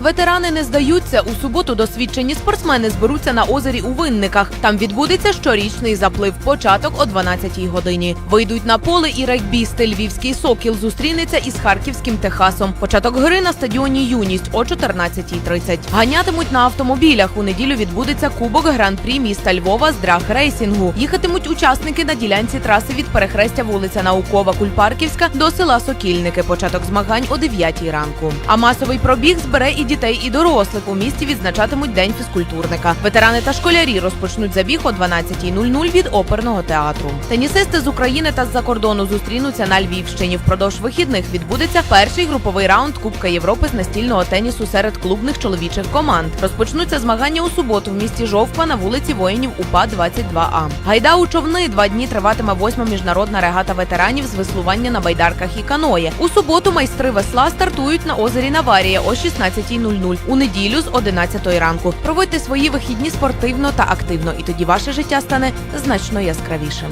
Ветерани не здаються. У суботу досвідчені спортсмени зберуться на озері у Винниках. Там відбудеться щорічний заплив. Початок о 12-й годині. Вийдуть на поле і регбісти. Львівський сокіл зустрінеться із харківським Техасом. Початок гри на стадіоні Юність о 14.30. Ганятимуть на автомобілях. У неділю відбудеться Кубок Гран-прі міста Львова з драг рейсінгу. Їхатимуть учасники на ділянці траси від перехрестя вулиця Наукова Кульпарківська до села Сокільники. Початок змагань о 9 ранку. А масовий пробіг збере і дітей, і дорослих. У місті відзначатимуть день фізкультурника. Ветерани та школярі розпочнуть забіг о 12.00 від оперного театру. Тенісисти з України та з-за кордону зустрінуться на Львівщині. Впродовж вихідних відбудеться перший груповий раунд Кубка Європи з настільного тенісу серед клубних чоловічих команд. Розпочнуться змагання у суботу в місті Жовква на вулиці воїнів УПА 22А. Гайда у човни два дні триватиме восьма міжнародна регата ветеранів з веслування на байдарках і каної. У суботу майстри весла стартують на озері Наварія о 16.00. У неділю з 11 ранку. Проводьте свої вихідні спортивно та активно, і тоді ваше життя стане значно яскравішим.